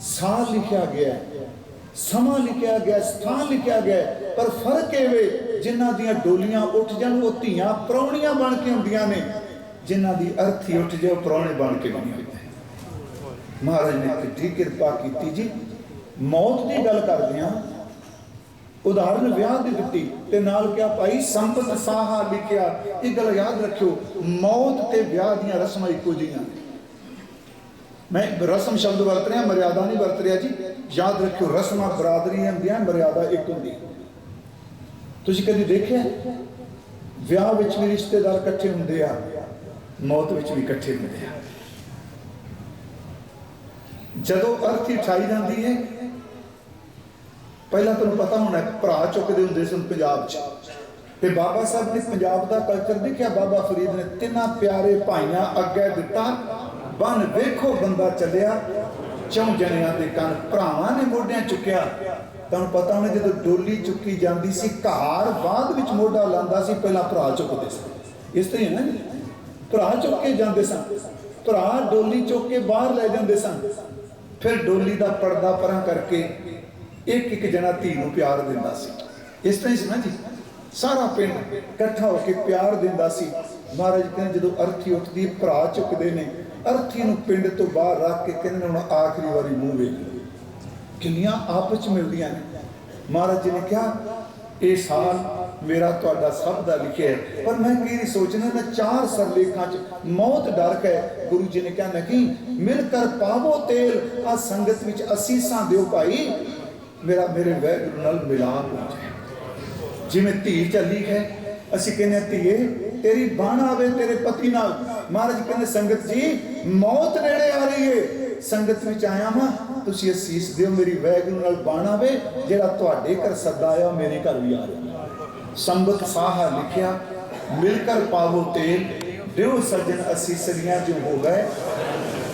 ਸਾਹ ਲਿਖਿਆ ਗਿਆ ਸਮਾਂ ਲਿਖਿਆ ਗਿਆ ਸਥਾਨ ਲਿਖਿਆ ਗਿਆ ਪਰ ਫ਼ਰਕ ਇਹ ਵੇ, ਜਿਨ੍ਹਾਂ ਦੀਆਂ ਡੋਲੀਆਂ ਉੱਠ ਜਾਣ, ਉਹ ਧੀਆਂ ਪ੍ਰਾਹੁਣੀਆਂ ਬਣ ਕੇ ਹੁੰਦੀਆਂ ਨੇ। ਜਿਨ੍ਹਾਂ ਦੀ ਅਰਥੀ ਉੱਠ ਜਾਏ, ਉਹ ਪ੍ਰਾਹੁਣੇ ਬਣ ਕੇ ਨਹੀਂ ਹੁੰਦੇ ਮਹਾਰਾਜ ਨੇ ਕਿੱਡੀ ਕਿਰਪਾ ਕੀਤੀ ਜੀ। ਮੌਤ ਦੀ ਗੱਲ ਕਰਦੇ ਹਾਂ। ਉਦਾਹਰਨ ਵਿਆਹ ਦੀ ਦਿੱਤੀ ਤੇ ਨਾਲ ਕਿਹਾ, ਭਾਈ, ਸੰਪਤ ਸਾਹਾ ਲਿਖਿਆ। ਇਹ ਗੱਲ ਯਾਦ ਰੱਖਿਓ, ਮੌਤ ਤੇ ਵਿਆਹ ਦੀਆਂ ਰਸਮਾਂ ਇੱਕੋ ਜਿਹੀਆਂ ਨੇ। ਮੈਂ ਰਸਮ ਸ਼ਬਦ ਵਰਤ ਰਿਹਾ, ਮਰਿਆਦਾ ਨਹੀਂ ਵਰਤ ਰਿਹਾ ਜੀ। ਯਾਦ ਰੱਖਿਓ, ਰਸਮਾਂ ਬਰਾਦਰੀਆਂ ਦੀਆਂ ਮਰਿਆਦਾ ਇੱਕ ਹੁੰਦੀ। ਤੁਸੀਂ ਕਦੀ ਦੇਖਿਆ? ਵਿਆਹ ਵਿੱਚ ਵੀ ਰਿਸ਼ਤੇਦਾਰ ਇਕੱਠੇ ਹੁੰਦੇ ਆ, ਮੌਤ ਵਿੱਚ ਵੀ ਇਕੱਠੇ ਹੁੰਦੇ ਆ। ਜਦੋਂ ਅਰਥੀ ਠਾਈ ਜਾਂਦੀ ਹੈ, ਪਹਿਲਾਂ ਤੁਹਾਨੂੰ ਪਤਾ ਹੋਣਾ ਭਰਾ ਚੁੱਕਦੇ ਹੁੰਦੇ ਸਨ ਪੰਜਾਬ 'ਚ। ਤੇ ਬਾਬਾ ਸਾਹਿਬ ਨੇ ਪੰਜਾਬ ਦਾ ਕਲਚਰ ਦੇਖਿਆ? ਬਾਬਾ ਫਰੀਦ ਨੇ ਤਿੰਨਾਂ ਪਿਆਰੇ ਭਾਈਆਂ ਅੱਗੇ ਦਿੱਤਾ। ਬਨ ਵੇਖੋ ਬੰਦਾ ਚੱਲਿਆ ਚੌਂ ਜਣਿਆਂ ਦੇ ਕੰਨ, ਭਰਾਵਾਂ ਨੇ ਮੋਢਿਆਂ ਚੁੱਕਿਆ। ਤੁਹਾਨੂੰ ਪਤਾ ਹੋਣਾ ਜਦੋਂ ਡੋਲੀ ਚੁੱਕੀ ਜਾਂਦੀ ਸੀ ਘਾਰ ਬਾਅਦ ਵਿੱਚ ਮੋਢਾ ਲਾਂਦਾ ਸੀ, ਪਹਿਲਾਂ ਭਰਾ ਚੁੱਕਦੇ ਸੀ। ਇਸ ਤਰ੍ਹਾਂ ਹੀ ਹੈ ਨਾ ਭਰਾ ਚੁੱਕ ਕੇ ਜਾਂਦੇ ਸਨ। ਭਰਾ ਡੋਲੀ ਚੁੱਕ ਕੇ ਬਾਹਰ ਲੈ ਜਾਂਦੇ ਸਨ। ਫਿਰ ਡੋਲੀ ਦਾ ਪਰਦਾ ਪਰਾਂ ਕਰਕੇ ਇੱਕ ਇੱਕ ਜਣਾ ਧੀ ਨੂੰ ਪਿਆਰ ਦਿੰਦਾ ਸੀ। ਇਸ ਤਰ੍ਹਾਂ ਹੀ ਸੀ ਨਾ ਜੀ? ਸਾਰਾ ਪਿੰਡ ਇਕੱਠਾ ਹੋ ਕੇ ਪਿਆਰ ਦਿੰਦਾ ਸੀ। ਮਹਾਰਾਜ ਕਹਿੰਦੇ ਜਦੋਂ ਅਰਥੀ ਉੱਠਦੀ ਭਰਾ ਚੁੱਕਦੇ ਨੇ। ਅਰਥੀ ਨੂੰ ਪਿੰਡ ਤੋਂ ਬਾਹਰ ਰੱਖ ਕੇ ਕਹਿੰਦੇ ਹੁਣ ਆਖਰੀ ਵਾਰੀ ਮੂੰਹ ਵੇਖ ਲਓ। ਕਿੰਨੀਆਂ ਆਪਸ ਮਿਲਦੀਆਂ ਨੇ। ਮਹਾਰਾਜ ਜੀ ਨੇ ਕਿਹਾ ਇਹ ਸਾਲ ਮੇਰਾ ਤੁਹਾਡਾ ਸਭ ਦਾ ਲਿਖਿਆ ਹੈ। ਪਰ ਮੈਂ ਕੀ ਸੋਚਣਾ ਮੈਂ ਚਾਰ ਸਰਲੇਖਾਂ ਚ ਮੌਤ ਡਰ ਹੈ ਗੁਰੂ ਜੀ ਨੇ ਕਿਹਾ ਨਹੀਂ ਮਿਲ ਕਰ ਪਾਵੋ ਤੇਲ ਆ ਸੰਗਤ ਵਿੱਚ ਅਸੀਸਾਂ ਦਿਓ ਭਾਈ। ਮੇਰਾ ਮੇਰੇ ਵੈਗੁਰੂ ਨਾਲ ਮਿਲਾਪ ਹੋ ਜਾਏ। ਜਿਵੇਂ ਧੀ ਚੱਲੀ ਹੈ ਅਸੀਂ ਕਹਿੰਦੇ ਹਾਂ, ਧੀਏ ਤੇਰੀ ਬਾਣ ਆਵੇ, ਤੇਰੇ ਪਤੀ ਨਾਲ। ਮਹਾਰਾਜ ਕਹਿੰਦੇ, ਸੰਗਤ ਜੀ, ਮੌਤ ਨੇੜੇ ਆ ਰਹੀ ਏ। ਸੰਗਤ ਵਿੱਚ ਆਇਆ ਹਾਂ ਤੁਸੀਂ ਅਸੀਸ ਦਿਓ, ਮੇਰੀ ਵੈਗੁਰੂ ਨਾਲ ਬਾਣ ਆਵੇ, ਜਿਹੜਾ ਤੁਹਾਡੇ ਘਰ ਸੱਦਾ ਆਇਆ ਮੇਰੇ ਘਰ ਵੀ ਆ ਰਿਹਾ। ਸੰਬਤ ਸਾਹਾ ਲਿਖਿਆ, ਮਿਲ ਕਰ ਪਾਵੋ ਤੇਲ, ਦਿਓ ਸੱਜਣ ਅਸੀਸਰੀਆਂ ਜੋ ਹੋ ਗਏ।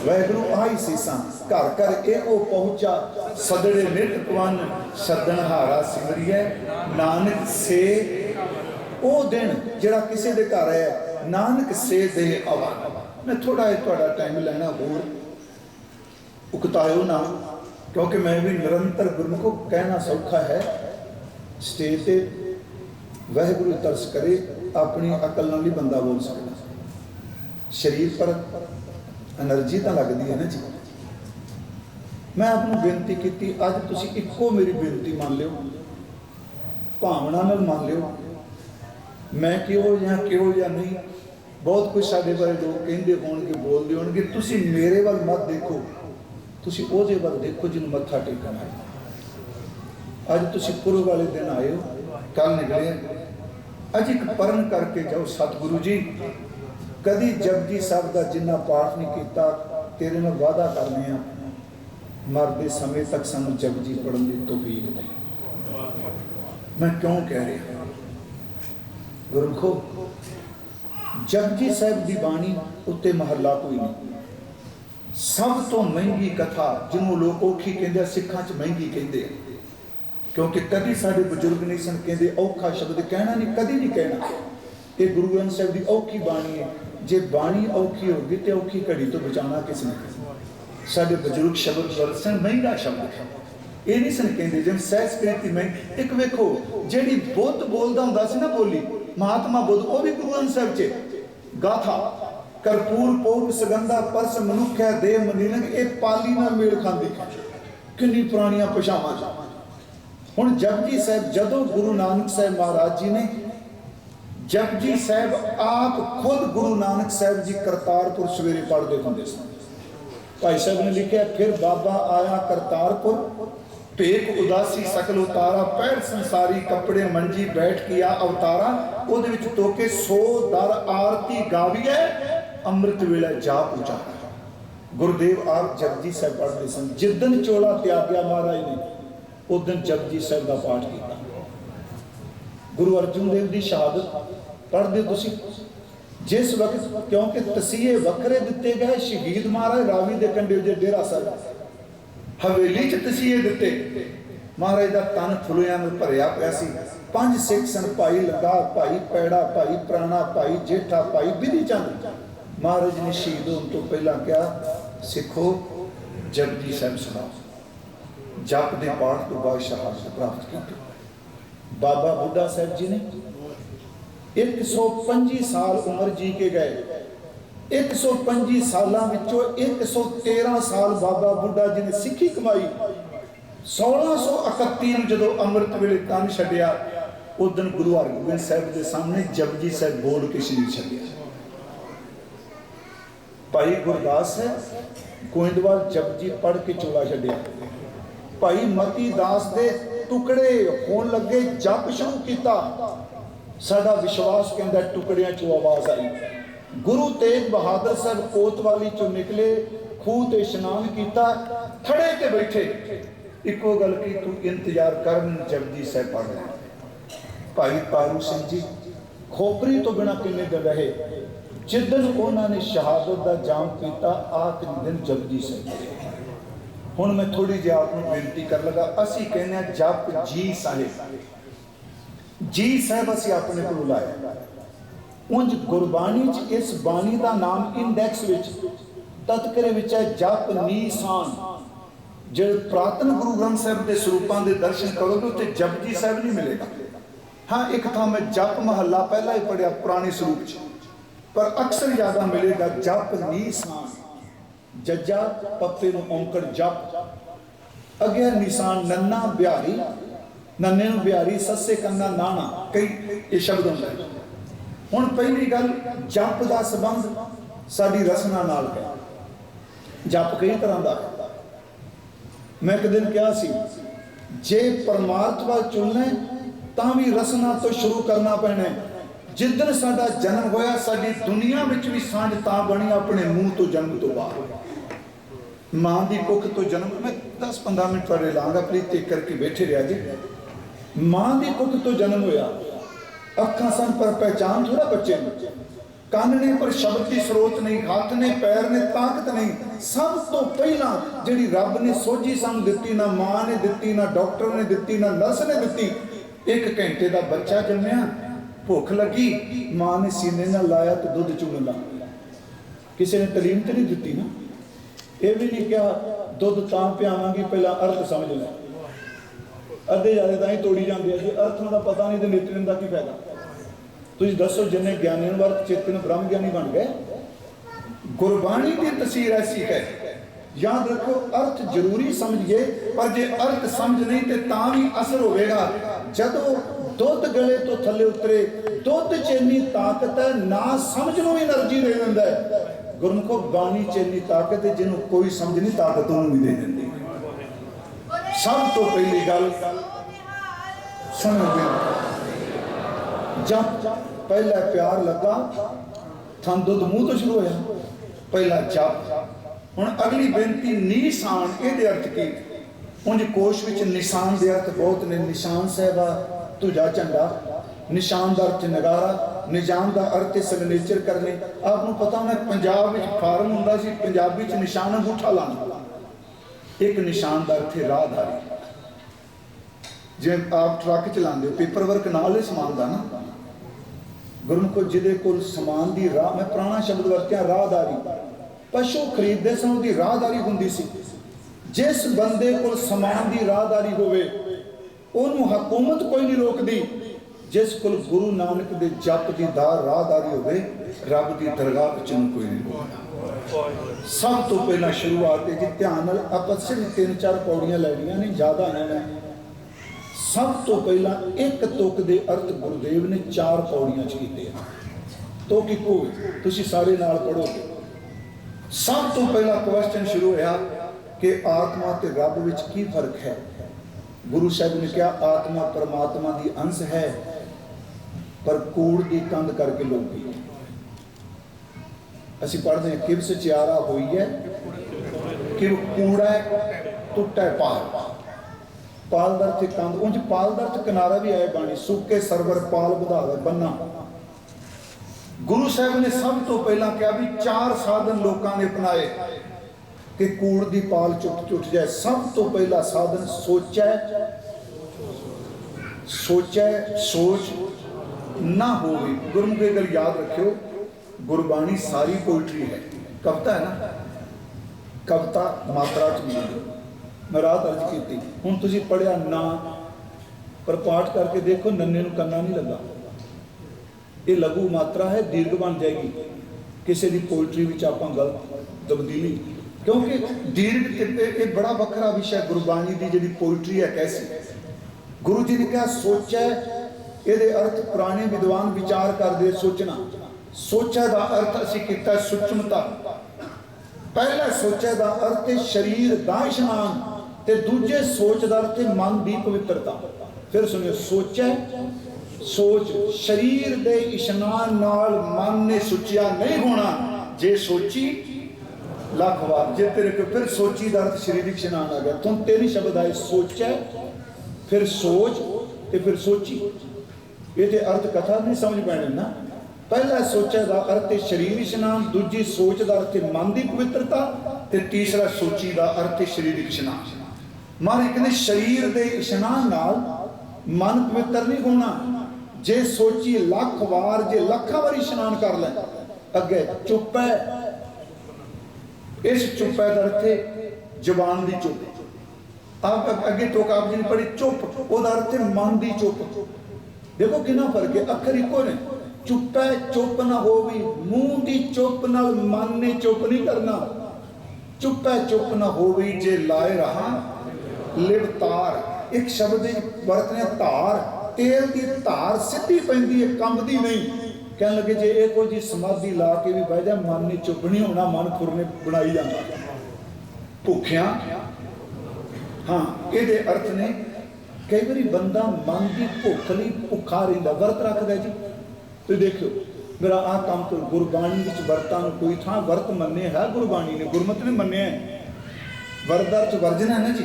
ਵੈਗੁਰੂ ਆਈ ਸੀਸਾਂ ਘਰ ਘਰ ਇਹੋ ਪਹੁੰਚਾ, ਸਦੜੇ ਨਿਤ ਕਵਨ ਸੱਦਣ ਹਾਰਾ ਸਿਮਰਿਐ। ਨਾਨਕ ਸੇ ਉਹ ਦਿਨ ਜਿਹੜਾ ਕਿਸੇ ਦੇ ਘਰ ਆਇਆ, ਨਾਨਕ ਸੇ ਦੇ ਆਵਾਨ ਮੈਂ ਥੋੜਾ ਜਿਹਾ ਤੁਹਾਡਾ ਟਾਈਮ ਲੈਣਾ ਹੋਰ। ਉਕਤਾਇਓ ਨਾ, ਕਿਉਂਕਿ ਮੈਂ ਵੀ ਨਿਰੰਤਰ ਗੁਰਮੁਖ ਕਹਿਣਾ ਸੌਖਾ ਹੈ। ਸਟੇਜ ਤੇ ਵਹਿਗੁਰੂ ਤਰਸ ਕਰੇ, ਆਪਣੀ ਅਕਲ ਨਾਲ ਹੀ ਬੰਦਾ ਬੋਲ ਸਕਦਾ। ਸਰੀਰ ਪਰ એનર્ਜੀ ਤਾਂ ਲੱਗਦੀ ਹੈ ਨਾ ਜੀ। ਮੈਂ ਆਪ ਨੂੰ ਬੇਨਤੀ ਕੀਤੀ, ਅੱਜ ਤੁਸੀਂ ਇੱਕੋ ਮੇਰੀ ਬੇਨਤੀ ਮੰਨ ਲਿਓ। ਭਾਵਨਾ ਨਾਲ ਮੰਨ ਲਿਓ। ਮੈਂ ਕਿਹੋ ਜਾਂ ਕਿਹੋ ਜਾਂ ਨਹੀਂ। ਬਹੁਤ ਕੁਝ ਸਾਡੇ ਬਾਰੇ ਲੋਕ ਕਹਿੰਦੇ ਹੋਣਗੇ, ਬੋਲਦੇ ਹੋਣਗੇ। ਤੁਸੀਂ ਮੇਰੇ ਵੱਲ ਮਤ ਦੇਖੋ। ਤੁਸੀਂ ਉਹਦੇ ਵੱਲ ਦੇਖੋ ਜਿਹਨੂੰ ਮੱਥਾ ਟੇਕਣਾ ਹੈ ਅੱਜ ਤੁਸੀਂ ਪੁਰਬ ਵਾਲੇ ਦਿਨ ਆਏ ਹੋ ਕੱਲ ਨਿਕਲੇ ਅੱਜ ਇੱਕ ਪਰਨ ਕਰਕੇ ਜਾਓ, ਸਤਿਗੁਰੂ ਜੀ। ਕਦੀ ਜਪਜੀ ਸਾਹਿਬ ਦਾ ਜਿੰਨਾ ਪਾਠ ਨਹੀਂ ਕੀਤਾ, ਤੇਰੇ ਨਾਲ ਵਾਅਦਾ ਕਰਨੇ ਆ। ਮਰਦੇ ਸਮੇਂ ਤੱਕ ਸਾਨੂੰ ਜਪਜੀ ਪੜਨ ਦੀ ਤੋਫੀਕ ਨਹੀਂ ਮੈਂ ਕਿਉਂ ਕਹਿ ਰਿਹਾ? ਗੁਰਮਖੋ ਜਪਜੀ ਸਾਹਿਬ ਦੀ ਬਾਣੀ ਉੱਤੇ ਮਹੱਲਾ ਕੋਈ ਨਹੀਂ। ਸਭ ਤੋਂ ਮਹਿੰਗੀ ਕਥਾ ਜਿਹਨੂੰ ਲੋਕ ਔਖੀ ਕਹਿੰਦੇ ਆ, ਸਿੱਖਾਂ 'ਚ ਮਹਿੰਗੀ ਕਹਿੰਦੇ ਆ। ਕਿਉਂਕਿ ਕਦੀ ਸਾਡੇ ਬਜ਼ੁਰਗ ਨਹੀਂ ਸਨ, ਕਹਿੰਦੇ ਔਖਾ ਸ਼ਬਦ ਕਹਿਣਾ ਨਹੀਂ, ਕਦੀ ਨਹੀਂ ਕਹਿਣਾ। ਇਹ ਗੁਰੂ ਗ੍ਰੰਥ ਸਾਹਿਬ ਦੀ ਔਖੀ ਬਾਣੀ ਹੈ, ਜੇ ਬਾਣੀ ਔਖੀ ਹੋ ਗਈ ਤੇ ਔਖੀ ਘੜੀ ਤੋਂ ਬਚਾਉਣਾ ਕਿਸ ਨੇ? ਸਾਡੇ ਬਜ਼ੁਰਗ ਸ਼ਬਦ ਵਰਸਨ ਮਹਿੰਗਾ ਸ਼ਬਦ। ਹੈ ਇਹ ਨਹੀਂ ਸਨ ਕਹਿੰਦੇ, ਜਿਵੇਂ ਸਹਿਸਕ੍ਰਿਤੀ ਮੈਂ ਇੱਕ ਵੇਖੋ, ਜਿਹੜੀ ਬੁੱਧ ਬੋਲਦਾ ਹੁੰਦਾ ਸੀ ਨਾ ਬੋਲੀ ਮਹਾਤਮਾ ਬੁੱਧ, ਉਹ ਵੀ ਗੁਰੂ ਗ੍ਰੰਥ ਸਾਹਿਬ 'ਚ। ਗਾਥਾ, ਕਰਪੂਰ ਪੋਪ ਸੁਗੰਧਾ ਪਰਸ ਮਨੁੱਖ ਹੈ ਦੇਹ ਮਨੀਲੰਗ, ਇਹ ਪਾਲੀ ਨਾਲ ਮੇਲ ਖਾਂਦੀ ਕਿੰਨੀ ਪੁਰਾਣੀਆਂ ਭਾਸ਼ਾਵਾਂ 'ਚ। ਹੁਣ ਜਪਜੀ ਸਾਹਿਬ, ਜਦੋਂ ਗੁਰੂ ਨਾਨਕ ਸਾਹਿਬ ਮਹਾਰਾਜ ਜੀ ਨੇ ਜਪਜੀ ਸਾਹਿਬ ਆਪ ਖੁਦ ਗੁਰੂ ਨਾਨਕ ਸਾਹਿਬ ਜੀ ਕਰਤਾਰਪੁਰ ਸਵੇਰੇ ਪੜ੍ਹਦੇ ਹੁੰਦੇ ਸਨ। ਭਾਈ ਸਾਹਿਬ ਨੇ ਲਿਖਿਆ, ਫਿਰ ਬਾਬਾ ਆਇਆ ਕਰਤਾਰਪੁਰ ਭੇਕ ਉਦਾਸੀ, ਸਕਲ ਉਤਾਰਾ ਪੈਰ ਸੰਸਾਰੀ ਕੱਪੜੇ, ਮੰਜੀ ਬੈਠ ਕੀਆ ਅਵਤਾਰਾ, ਉਹਦੇ ਵਿੱਚ ਤੋਕੇ 100 ਦਰ ਆਰਤੀ ਗਾਵੀਏ ਅੰਮ੍ਰਿਤ ਵੇਲੇ ਜਾਪ ਉਚਾਰਾ ਗੁਰਦੇਵ ਆਪ ਜਪਜੀ ਸਾਹਿਬ ਪੜ੍ਹਦੇ ਸਨ। ਜਿੱਦਨ ਚੋਲਾ ਤਿਆਗਿਆ ਮਹਾਰਾਜ ਨੇ, ਉਸ ਦਿਨ ਜਪਜੀ ਸਾਹਿਬ ਦਾ ਪਾਠ ਕੀਤਾ। ਗੁਰੂ ਅਰਜਨ ਦੇਵ ਦੀ ਸ਼ਹਾਦਤ ਪੜ੍ਹਦੇ ਤੁਸੀਂ? ਜਿਸ ਵਕਤ, ਕਿਉਂਕਿ ਤਸੀਹੇ ਵੱਖਰੇ ਦਿੱਤੇ ਗਏ, ਸ਼ਹੀਦ ਮਹਾਰਾਜ ਰਾਵੀ ਦੇ ਕੰਢੇ ਜੇ ਡੇਰਾ ਸਾਹਿਬ ਹਵੇਲੀ ਚ ਤਸੀਹੇ ਦਿੱਤੇ। ਮਹਾਰਾਜ ਦਾ ਤਨ ਫੁੱਲਿਆਂ ਨਾਲ ਭਰਿਆ ਪਿਆ ਸੀ। ਪੰਜ ਸਿੱਖ ਸਨ, ਭਾਈ ਲਗਾ ਭਾਈ ਪੈੜਾ, ਭਾਈ ਪ੍ਰਾਣਾ, ਭਾਈ ਜੇਠਾ, ਭਾਈ ਬਿਧੀ ਚੰਦ। ਮਹਾਰਾਜ ਨੇ ਸ਼ਹੀਦ ਹੋਣ ਤੋਂ ਪਹਿਲਾਂ ਕਿਹਾ, ਸਿੱਖੋ, ਜਪਜੀ ਸਾਹਿਬ ਸੁਣਾਓ। ਜਪ ਦੇ ਪਾਠ ਤੋਂ ਬਾਅਦ ਸ਼ਹਾਦਤ ਪ੍ਰਾਪਤ ਕੀਤੀ। ਬਾਬਾ ਬੁੱਢਾ ਸਾਹਿਬ ਜੀ ਨੇ 125 ਸਾਲ ਉਮਰ ਜੀ ਕੇ ਗਏ। 125 ਸਾਲਾਂ ਵਿੱਚੋਂ 113 ਸਾਲ ਬਾਬਾ ਬੁੱਢਾ ਜੀ ਨੇ ਸਿੱਖੀ ਕਮਾਈ। 1631 ਨੂੰ ਜਦੋਂ ਅੰਮ੍ਰਿਤ ਵੇਲੇ ਤਨ ਛੱਡਿਆ, ਉਸ ਦਿਨ ਗੁਰੂ ਹਰਗੋਬਿੰਦ ਸਾਹਿਬ ਦੇ ਸਾਹਮਣੇ ਜਪਜੀ ਸਾਹਿਬ ਬੋਲ ਕੇ ਸ਼ਰੀਰ ਛੱਡਿਆ। ਭਾਈ ਗੁਰਦਾਸ ਹੈ ਗੋਇੰਦਵਾਲ ਜਪਜੀ ਪੜ੍ਹ ਕੇ ਚੋਲਾ ਛੱਡਿਆ। ਭਾਈ ਮਤੀ ਦਾਸ ਦੇ ਟੁਕੜੇ ਹੋਣ ਲੱਗੇ, ਜਪ ਸ਼ੁਰੂ ਕੀਤਾ। ਸਾਡਾ ਵਿਸ਼ਵਾਸ ਕਹਿੰਦਾ, ਟੁਕੜਿਆਂ ਚੋਂ ਆਵਾਜ਼ ਆਈ। ਗੁਰੂ ਤੇਗ ਬਹਾਦਰ ਸਾਹਿਬ ਕੋਤਵਾਲੀ ਚੋਂ ਨਿਕਲੇ, ਖੂਹ ਤੇ ਇਸ਼ਨਾਨ ਕੀਤਾ, ਖੜੇ ਤੇ ਬੈਠੇ। ਇੱਕੋ ਗੱਲ ਕੀ ਤੂੰ ਇੰਤਜ਼ਾਰ ਕਰ ਮੈਂ ਜਪਜੀ ਸਾਹਿਬ ਪੜ੍ਹ ਰਿਹਾ ਭਾਈ ਤਾਰੂ ਸਿੰਘ ਜੀ, ਖੋਪਰੀ ਤੋਂ ਬਿਨਾ ਕਿੰਨੇ ਦਿਨ ਰਹੇ? ਜਿੱਦਨ ਉਹਨਾਂ ਨੇ ਸ਼ਹਾਦਤ ਦਾ ਜਾਮ ਕੀਤਾ ਆਖਰੀ ਦਿਨ ਜਪਜੀ ਸਾਹਿਬ ਹੁਣ ਮੈਂ ਥੋੜੀ ਜਿਹੀ ਆਪ ਨੂੰ ਬੇਨਤੀ ਕਰਨ ਲੱਗਾ, ਅਸੀਂ ਕਹਿੰਦੇ ਆ ਜਪ ਜੀ ਸਾਹਿਬ। ਜੀ ਸਾਹਿਬ ਅਸੀਂ ਆਪਣੇ ਕੋਲ ਲਾਇਆ ਉਂਝ ਗੁਰਬਾਣੀ ਚ ਇਸ ਬਾਣੀ ਦਾ ਨਾਮ ਇੰਡੈਕਸ ਵਿੱਚ ਤਤਕਰੇ ਵਿੱਚ ਹੈ, ਜਪ ਨੀਸਾਨ। ਜਿਹੜੇ ਪ੍ਰਾਤਨ ਗੁਰੂ ਗ੍ਰੰਥ ਸਾਹਿਬ ਦੇ ਸਰੂਪਾਂ ਦੇ ਦਰਸ਼ਨ ਕਰੋਗੇ, ਉੱਥੇ ਜਪਜੀ ਸਾਹਿਬ ਨਹੀਂ ਮਿਲੇਗਾ। ਹਾਂ, ਇੱਕ ਥਾਂ ਮੈਂ ਜਪ ਮਹੱਲਾ ਪਹਿਲਾਂ ਹੀ ਪੜਿਆ ਪੁਰਾਣੇ ਸਰੂਪ ਚ। ਪਰ ਅਕਸਰ ਜ਼ਿਆਦਾ ਮਿਲੇਗਾ ਜਪ ਨੀਸਾਨ। ਜੱਜਾ ਪੱਪੇ ਨੂੰ ਔਂਕੜ ਜਪ। ਅਗੇ ਨਿਸ਼ਾਨ ਨੰਨਾ ਬਿਹਾਰੀ। ਨੰਨੇ ਨੂੰ ਬਿਹਾਰੀ, ਸੱਸੇ ਕੰਨਾ ਨਾਣਾ। ਕਈ ਇਹ ਸ਼ਬਦ ਹੁੰਦਾ ਹੈ। ਹੁਣ ਪਹਿਲੀ ਗੱਲ, ਜਪ ਦਾ ਸੰਬੰਧ ਸਾਡੀ ਰਸਨਾ ਨਾਲ ਹੈ। ਜਪ ਕਈ ਤਰ੍ਹਾਂ ਦਾ ਹੈ। ਮੈਂ ਇੱਕ ਦਿਨ ਕਿਹਾ ਸੀ, ਜੇ ਪਰਮਾਰਥ ਵੱਲ ਚੁਣਨਾ ਤਾਂ ਵੀ ਰਸਨਾ ਤੋਂ ਸ਼ੁਰੂ ਕਰਨਾ ਪੈਣਾ ਹੈ। ਜਿੱਦਣ ਸਾਡਾ ਜਨਮ ਹੋਇਆ, ਸਾਡੀ ਦੁਨੀਆ ਵਿੱਚ ਵੀ ਸਾਂਝ ਤਾਂ ਬਣੀ ਆਪਣੇ ਮੂੰਹ ਤੋਂ ਜਨਮ ਤੋਂ ਬਾਅਦ। ਮਾਂ ਦੀ ਕੁੱਖ ਤੋਂ ਜਨਮ, ਮੈਂ 10-15 ਮਿੰਟ ਤੁਹਾਡੇ ਲਾਂਗਾ ਪਲੀਜ਼ ਤੇ ਕਰਕੇ ਬੈਠੇ ਰਿਹਾ ਜੀ। ਮਾਂ ਦੀ ਕੁੱਖ ਤੋਂ ਜਨਮ ਹੋਇਆ। ਅੱਖਾਂ ਸਨ, ਪਰ ਪਹਿਚਾਨ ਥੋੜਾ ਬੱਚੇ ਨੂੰ। ਕੰਨ ਨੇ, ਪਰ ਸ਼ਬਦ ਦੀ ਸਰੋਤ ਨਹੀਂ, ਹੱਥ ਨੇ, ਪੈਰ ਨੇ, ਤਾਕਤ ਨਹੀਂ। ਸਭ ਤੋਂ ਪਹਿਲਾਂ ਜਿਹੜੀ ਰੱਬ ਨੇ ਸੋਝੀ ਸਾਨੂੰ ਦਿੱਤੀ, ਨਾ ਮਾਂ ਨੇ ਦਿੱਤੀ, ਨਾ ਡਾਕਟਰ ਨੇ ਦਿੱਤੀ, ਨਾ ਨਰਸ ਨੇ ਦਿੱਤੀ, ਇੱਕ ਘੰਟੇ ਦਾ ਬੱਚਾ ਜੰਮਿਆ, ਭੁੱਖ ਲੱਗੀ, ਮਾਂ ਨੇ ਸੀਨੇ ਨਾਲ ਲਾਇਆ ਤੇ ਦੁੱਧ ਚੂਣ ਲਾ ਕਿਸੇ ਨੇ ਤਲੀਮ ਤੇ ਨਹੀਂ ਦਿੱਤੀ ਨਾ। ਇਹ ਵੀ ਨਹੀਂ ਕਿਹਾ, ਦੁੱਧ ਤਾਂ ਪਿਆਵਾਂਗੀ, ਪਹਿਲਾਂ ਅਰਥ ਸਮਝ ਲੈ। ਅੱਧੇ ਜ਼ਿਆਦਾ ਤਾਂ ਹੀ ਤੋੜੀ ਜਾਂਦੇ ਆ ਜੀ ਅਰਥਾਂ ਦਾ ਪਤਾ ਨਹੀਂ ਤੇ ਨਿਤਨੇਮ ਦਾ ਕੀ ਫਾਇਦਾ। ਤੁਸੀਂ ਦੱਸੋ, ਜਿੰਨੇ ਗਿਆਨੀ ਵਰਤ ਚੇਤਨ ਬ੍ਰਹਮ ਗਿਆਨੀ ਬਣ ਗਏ, ਗੁਰਬਾਣੀ ਦੀ ਤਸਵੀਰ ਐਸੀ ਹੈ, ਯਾਦ ਰੱਖੋ, ਅਰਥ ਜ਼ਰੂਰੀ ਸਮਝੀਏ, ਪਰ ਜੇ ਅਰਥ ਸਮਝ ਨਹੀਂ ਤੇ ਤਾਂ ਵੀ ਅਸਰ ਹੋਵੇਗਾ। ਜਦੋਂ ਦੁੱਧ ਗਲੇ ਤੋਂ ਥੱਲੇ ਉਤਰੇ, ਦੁੱਧ ਚ ਇੰਨੀ ਤਾਕਤ ਹੈ, ਨਾ ਸਮਝ ਨੂੰ ਵੀ એનર્ਜੀ ਦੇ ਦਿੰਦਾ ਹੈ। ਗੁਰਮੁਖੋ ਬਾਣੀ ਚ ਇੰਨੀ ਤਾਕਤ ਹੈ, ਜਿਹਨੂੰ ਕੋਈ ਸਮਝ ਨਹੀਂ, ਤਾਕਤ ਉਹਨੂੰ ਵੀ ਦੇ ਦਿੰਦੀ ਸਭ ਤੋਂ ਪਹਿਲੀ ਗੱਲ ਸੁਣੋ ਜਪ ਪਹਿਲਾ ਪਿਆਰ ਲੱਗਾ, ਥੰ ਦੁੱਧ ਮੂੰਹ ਤੋਂ ਸ਼ੁਰੂ ਹੋਇਆ, ਪਹਿਲਾ ਜਪ ਹੁਣ ਅਗਲੀ ਬੇਨਤੀ, ਨਿਸ਼ਾਨ ਇਹਦੇ ਅਰਥ ਕੀ? ਉਂਝ ਕੋਸ਼ ਵਿੱਚ ਨਿਸ਼ਾਨ ਦੇ ਅਰਥ ਬਹੁਤ ਨੇ। ਨਿਸ਼ਾਨ ਸਾਹਿਬਾ ਤੁਝਾ ਝੰਡਾ। ਨਿਸ਼ਾਨ ਦਾ ਅਰਥ ਨਗਾਰਾ, ਨਿਜ਼ਾਮ ਦਾ ਅਰਥ ਸਿਗਨੇਚਰ ਕਰਨੇ। ਆਪ ਨੂੰ ਪਤਾ ਹੋਣਾ, ਪੰਜਾਬ ਵਿੱਚ ਫਾਰਮ ਹੁੰਦਾ ਸੀ, ਪੰਜਾਬੀ ਚ ਨਿਸ਼ਾਨ ਅੰਗੂਠਾ ਲਾਣਾ ਇੱਕ ਨਿਸ਼ਾਨ ਦਾ ਅਰਥ ਰਾਹਦਾਰੀ। ਜੇ ਆਪ ਟਰੱਕ ਚਲਾਉਂਦੇ ਹੋ, ਪੇਪਰ ਵਰਕ ਨਾਲ ਹੀ ਸਮਾਨ ਦਾ ਨਾ। ਗੁਰਮੁਖੋ, ਜਿਹਦੇ ਕੋਲ ਸਮਾਨ ਦੀ ਰਾਹ, ਮੈਂ ਪੁਰਾਣਾ ਸ਼ਬਦ ਵਰਤਿਆ, ਰਾਹਦਾਰੀ। ਪਸ਼ੂ ਖਰੀਦਦੇ ਸਨ ਉਹਦੀ ਰਾਹਦਾਰੀ ਹੁੰਦੀ ਸੀ। ਜਿਸ ਬੰਦੇ ਕੋਲ ਸਮਾਨ ਦੀ ਰਾਹਦਾਰੀ ਹੋਵੇ, ਉਹਨੂੰ ਹਕੂਮਤ ਕੋਈ ਨਹੀਂ ਰੋਕਦੀ। ਜਿਸ ਕੋਲ ਗੁਰੂ ਨਾਨਕ ਦੇ ਜਪ ਦੀ ਦਾਰ ਰਾਹਦਾਰੀ ਹੋਵੇ, ਰੱਬ ਦੀ ਦਰਗਾਹ ਵਿੱਚ ਨੂੰ ਕੋਈ ਨਹੀਂ ਰੋਕਦਾ। ਸਭ ਤੋਂ ਪਹਿਲਾਂ ਸ਼ੁਰੂਆਤ ਹੈ ਜੀ ਧਿਆਨ ਨਾਲ ਆਪਾਂ ਸਿਰਫ ਤਿੰਨ ਚਾਰ ਪੌੜੀਆਂ ਲੈਣੀਆਂ ਨੇ ਜ਼ਿਆਦਾ ਨਹੀਂ ਮੈਂ ਸਭ ਤੋਂ ਪਹਿਲਾਂ ਇੱਕ ਤੁਕ ਦੇ ਅਰਥ ਗੁਰਦੇਵ ਨੇ ਚਾਰ ਪੌੜੀਆਂ ਚ ਕੀਤੇ ਆ। ਤੁਕ ਇੱਕੋ ਹੈ, ਤੁਸੀਂ ਸਾਰੇ ਨਾਲ ਪੜੋਗੇ ਸਭ ਤੋਂ ਪਹਿਲਾ ਕੁਐਸਚਨ ਸ਼ੁਰੂ ਹੋਇਆ ਕਿ ਆਤਮਾ ਤੇ ਰੱਬ ਵਿੱਚ ਕੀ ਫ਼ਰਕ ਹੈ? ਗੁਰੂ ਸਾਹਿਬ ਨੇ ਕਿਹਾ ਆਤਮਾ ਪਰਮਾਤਮਾ ਦੀ ਅੰਸ਼ ਹੈ ਪਰ ਕੂੜ ਦੀ ਕੰਧ ਕਰਕੇ ਲੋਕੀ ਅਸੀਂ ਪੜ੍ਹਦੇ ਹਾਂ ਕਿਵ ਸਚਿਆਰਾ ਹੋਈ ਹੈ ਕਿ ਕੂੜਾ ਹੈ, ਟੁੱਟਾ ਹੈ ਪਾਲ। ਪਾਲਦਰ ਤੇ ਕੰਧ ਉਂਝ ਪਾਲਦਰ ਤੇ ਕਿਨਾਰਾ ਵੀ ਆਏ ਬਾਣੀ ਸੁੱਕੇ ਸਰਵਰ ਪਾਲ ਵਧਾਵੇ ਬੰਨਾ। ਗੁਰੂ ਸਾਹਿਬ ਨੇ ਸਭ ਤੋਂ ਪਹਿਲਾਂ ਕਿਹਾ ਵੀ ਚਾਰ ਸਾਧਨ ਲੋਕਾਂ ਨੇ ਅਪਣਾਏ ਕਿ ਕੂੜ ਦੀ ਪਾਲ ਚੁੱਟ ਚੁੱਟ ਜਾਏ। ਸਭ ਤੋਂ ਪਹਿਲਾ ਸਾਧਨ ਸੋਚੈ ਸੋਚੈ ਸੋਚ ਨਾ ਹੋਵੇ। ਗੁਰਮੁਖ ਇਹ ਗੱਲ ਯਾਦ ਰੱਖਿਓ ਗੁਰਬਾਣੀ ਸਾਰੀ ਪੋਇਟਰੀ ਹੈ। ਕਵਿਤਾ ਹੈ ਨਾ? ਕਵਿਤਾ ਮਾਤਰਾ ਚ ਮਿਲਦੀ ਮੈਂ ਰਾਤ ਅਰਜ ਕੀਤੀ, ਹੁਣ ਤੁਸੀਂ ਪੜਿਆ ਨਾ, ਪਰ ਪਾਠ ਕਰਕੇ ਦੇਖੋ ਨੰਨੇ ਨੂੰ ਕੰਨਾ ਨਹੀਂ ਲੱਗਾ। ਇਹ ਲਘੂ ਮਾਤਰਾ ਹੈ, ਦੀਰਘ ਬਣ ਜਾਏਗੀ। ਕਿਸੇ ਦੀ ਪੋਇਟਰੀ ਵਿੱਚ ਆਪਾਂ ਗਲਤ ਤਬਦੀਲੀ ਕਿਉਂਕਿ ਦੀਰਘ ਤੇ ਇਹ- ਬੜਾ ਵੱਖਰਾ ਵਿਸ਼ਾ ਗੁਰਬਾਣੀ ਦੀ ਜਿਹੜੀ ਪੋਇਟਰੀ ਹੈ, ਕੈਸੀ। ਗੁਰੂ ਜੀ ਨੇ ਕਿਹਾ, ਸੋਚੈ, ਇਹਦੇ ਅਰਥ ਪੁਰਾਣੇ ਵਿਦਵਾਨ ਵਿਚਾਰ ਕਰਦੇ ਸੋਚਣਾ। ਸੋਚੈ ਦਾ ਅਰਥ ਅਸੀਂ ਕੀਤਾ ਸੁਚਮਤਾ। ਪਹਿਲਾ ਸੋਚੈ ਦਾ ਅਰਥ ਹੈ ਸਰੀਰ ਦਾ ਇਸ਼ਨਾਨ ਤੇ ਦੂਜੇ ਸੋਚ ਦਾ ਅਰਥ ਹੈ ਮਨ ਦੀ ਪਵਿੱਤਰਤਾ। ਫਿਰ ਸੁਣਿਓ, ਸੋਚੈ, ਸੋਚ ਸਰੀਰ ਦੇ ਇਸ਼ਨਾਨ ਨਾਲ ਮਨ ਨੇ ਸੁਚਿਆ ਨਹੀਂ ਹੋਣਾ। ਜੇ ਸੋਚੀ, ਲੱਖ ਵਾਰ। ਜੇ ਤੇਰੇ ਕੋ ਫਿਰ ਸੋਚੀ ਦਾ ਅਰਥ ਸਰੀਰਕ ਇਸ਼ਨਾਨ ਆ ਗਿਆ। ਤੁਮ ਤੇਰੀ ਸ਼ਬਦ ਆਏ, ਸੋਚੈ, ਫਿਰ ਸੋਚ ਤੇ ਫਿਰ ਸੋਚੀ। ਇਹ ਤੇ ਅਰਥ ਕਥਾ ਨਹੀਂ ਸਮਝ ਪੈਣੇ ਨਾ। ਪਹਿਲਾ ਸੋਚੇ ਦਾ ਅਰਥ ਹੈ ਸਰੀਰ ਇਸ਼ਨਾਨ, ਦੂਜੀ ਸੋਚ ਦਾ ਅਰਥ ਹੈ ਮਨ ਦੀ ਪਵਿੱਤਰਤਾ, ਤੇ ਤੀਸਰਾ ਸੋਚੀ ਦਾ ਅਰਥ ਹੈ ਸਰੀਰਕ ਇਸ਼ਨਾਨ। ਮਨ ਕਹਿੰਦੇ ਸਰੀਰ ਦੇ ਇਸ਼ਨਾਨ ਨਾਲ ਮਨ ਪਵਿੱਤਰ ਨਹੀਂ ਹੋਣਾ। ਜੇ ਸੋਚੀ ਲੱਖ ਵਾਰ, ਜੇ ਲੱਖਾਂ ਵਾਰੀ ਇਸ਼ਨਾਨ ਕਰ ਲੈ, ਅੱਗੇ ਚੁੱਪ ਹੈ। ਇਸ ਚੁੱਪੈ ਦਾ ਅਰਥ ਹੈ ਜ਼ੁਬਾਨ ਦੀ ਚੁੱਪ। ਆਪ ਅੱਗੇ ਤੋਂ ਆਪ ਜੀ ਨੇ ਪੜ੍ਹੀ, ਚੁੱਪ। ਉਹਦਾ ਅਰਥ ਹੈ ਮਨ ਦੀ ਚੁੱਪ। ਦੇਖੋ ਕਿੰਨਾ ਫ਼ਰਕ ਹੈ, ਅੱਖਰ ਇੱਕੋ ਨੇ। ਚੁੱਪੈ ਚੁੱਪ ਨਾ ਹੋਵੀ। ਮੂੰਹ ਦੀ ਚੁੱਪ ਨਾਲ ਮਨ ਨੇ ਚੁੱਪ ਨਹੀਂ ਕਰਨਾ। ਚੁੱਪੈ ਚੁੱਪ ਨਾ ਹੋਵੀ, ਜੇ ਲਾਏ ਰਹਾ ਲਿਵ ਇੱਕ ਸ਼ਬਦ ਵਰਤਨੇ ਧਾਰ। ਤੇਲ ਦੀ ਧਾਰ ਸਿੱਧੀ ਪੈਂਦੀ ਹੈ, ਕੰਬਦੀ ਨਹੀਂ। ਕਹਿਣ ਲੱਗੇ, ਜੇ ਇਹ ਕੋਈ ਜੀ ਸਮਾਧੀ ਲਾ ਕੇ ਵੀ ਬਹਿ ਜਾ ਮਨ ਨਹੀਂ ਚੁੱਪ ਨਹੀਂ ਹੋਣਾ, ਮਨ ਖੁਰਨੇ ਬਣਾਈ ਜਾਂਦਾ। ਭੁੱਖਿਆ? ਹਾਂ, ਇਹਦੇ ਅਰਥ ਨੇ, ਕਈ ਵਾਰੀ ਬੰਦਾ ਮਨ ਦੀ ਭੁੱਖ ਲਈ ਭੁੱਖਾ ਰਹਿੰਦਾ। ਵਰਤ ਰੱਖਦਾ ਜੀ। ਤੁਸੀਂ ਦੇਖਿਓ ਮੇਰਾ ਆਹ ਕੰਮ ਤੋਂ ਗੁਰਬਾਣੀ ਵਿੱਚ ਵਰਤਾਂ ਨੂੰ ਕੋਈ ਥਾਂ ਵਰਤ ਮੰਨੇ ਹੈ, ਗੁਰਬਾਣੀ ਨੇ, ਗੁਰਮਤਿ ਨੇ ਮੰਨਿਆ ਹੈ। ਵਰਤ ਦਾ ਹੈ ਨਾ ਜੀ।